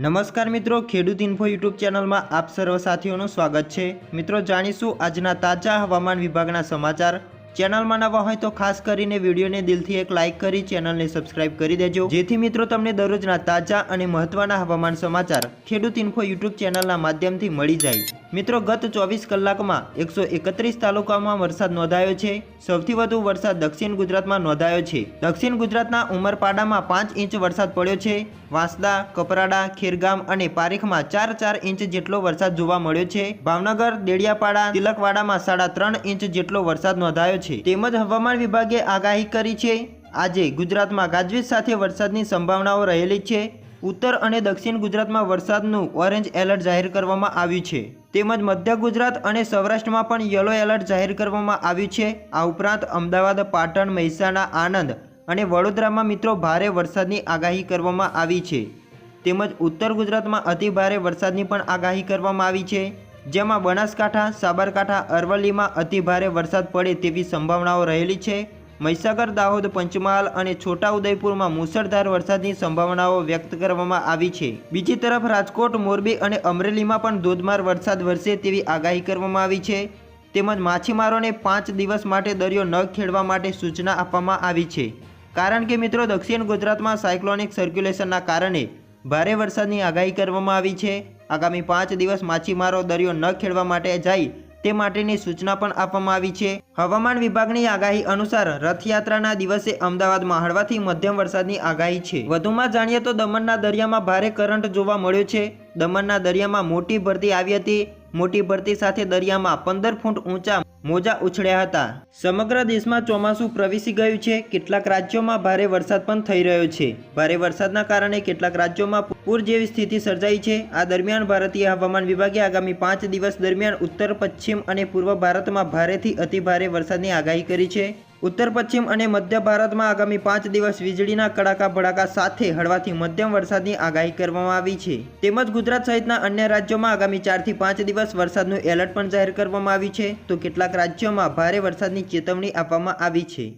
નમસ્કાર મિત્રો, ખેડૂત ઇન્ફો યુટ્યુબ ચેનલમાં આપ સર્વ સાથીઓનું સ્વાગત છે. મિત્રો, જાણીશું આજના તાજા હવામાન વિભાગના સમાચાર. ચેનલમાં નવા હોય તો ખાસ કરીને વિડીયોને દિલથી એક લાઇક કરી, ચેનલને સબસ્ક્રાઇબ કરી દેજો. જેથી મિત્રો, તમને દરરોજના તાજા અને મહત્વના હવામાન સમાચાર ખેડૂત ઇન્ફો યુટ્યુબ ચેનલના માધ્યમથી મળી જાય. મિત્રો, ગત ચોવીસ કલાકમાં એકસો એકત્રીસ તાલુકામાં વરસાદ નોંધાયો છે. સૌથી વધુ વરસાદ દક્ષિણ ગુજરાતમાં નોંધાયો છે. દક્ષિણ ગુજરાતના ઉમરપાડામાં પાંચ ઇંચ વરસાદ પડ્યો છે. વાંસદા, કપરાડા, ખેરગામ અને પારીખમાં ચાર ચાર ઇંચ જેટલો વરસાદ જોવા મળ્યો છે. ભાવનગર, દેડિયાપાડા, તિલકવાડામાં સાડા ત્રણ ઇંચ જેટલો વરસાદ નોંધાયો છે. તેમજ હવામાન વિભાગે આગાહી કરી છે. આજે ગુજરાતમાં ગાજવીજ સાથે વરસાદની સંભાવનાઓ રહેલી છે. ઉત્તર અને દક્ષિણ ગુજરાતમાં વરસાદનું ઓરેન્જ એલર્ટ જાહેર કરવામાં આવ્યું છે. તેમજ મધ્ય ગુજરાત અને સૌરાષ્ટ્રમાં પણ યલો એલર્ટ જાહેર કરવામાં આવ્યું છે. આ ઉપરાંત અમદાવાદ, પાટણ, મહેસાણા, આણંદ અને વડોદરામાં મિત્રો ભારે વરસાદની આગાહી કરવામાં આવી છે. તેમજ ઉત્તર ગુજરાતમાં અતિ ભારે વરસાદની પણ આગાહી કરવામાં આવી છે. જેમાં બનાસકાંઠા, સાબરકાંઠા, અરવલ્લીમાં અતિ ભારે વરસાદ પડે તેવી સંભાવનાઓ રહેલી છે. મહીસાગર, દાહોદ, પંચમહાલ અને છોટાઉદેપુરમાં મુસળધાર વરસાદની સંભાવનાઓ વ્યક્ત કરવામાં આવી છે. બીજી તરફ રાજકોટ, મોરબી અને અમરેલીમાં પણ ધોધમાર વરસાદ વરસે તેવી આગાહી કરવામાં આવી છે. તેમજ માછીમારોને પાંચ દિવસ માટે દરિયો ન ખેડવા માટે સૂચના આપવામાં આવી છે. કારણ કે મિત્રો, દક્ષિણ ગુજરાતમાં સાયક્લોનિક સર્ક્યુલેશનના કારણે ભારે વરસાદની આગાહી કરવામાં આવી છે. આગામી પાંચ દિવસ માછીમારો દરિયો ન ખેડવા માટે જાય તે માટેની સૂચના પણ આપવામાં આવી છે. હવામાન વિભાગની આગાહી અનુસાર રથયાત્રાના દિવસે અમદાવાદમાં હળવાથી મધ્યમ વરસાદની આગાહી છે. વધુમાં જાણીએ તો દમણના દરિયામાં ભારે કરંટ જોવા મળ્યો છે. દમણના દરિયામાં મોટી ભરતી આવી હતી. મોટી ભરતી સાથે દરિયામાં પંદર ફૂટ ઊંચા મોજા ઉછળ્યા હતા. સમગ્ર દેશમાં ચોમાસું પ્રવેશી ગયું છે. કેટલાક રાજ્યોમાં ભારે વરસાદ પણ થઈ રહ્યો છે. ભારે વરસાદના કારણે કેટલાક રાજ્યોમાં પૂર જેવી સ્થિતિ સર્જાઈ છે. આ દરમિયાન ભારતીય હવામાન વિભાગે આગામી પાંચ દિવસ દરમિયાન ઉત્તર, પશ્ચિમ અને પૂર્વ ભારતમાં ભારેથી અતિ ભારે વરસાદની આગાહી કરી છે. ઉત્તર પશ્ચિમ અને મધ્ય ભારતમાં આગામી પાંચ દિવસ વીજળીના કડાકા ભડાકા સાથે હળવાથી મધ્યમ વરસાદની આગાહી કરવામાં આવી છે. તેમજ ગુજરાત સહિતના અન્ય રાજ્યોમાં આગામી ચારથી પાંચ દિવસ વરસાદનું એલર્ટ પણ જાહેર કરવામાં આવ્યું છે. તો કેટલાક રાજ્યોમાં ભારે વરસાદની ચેતવણી આપવામાં આવી છે.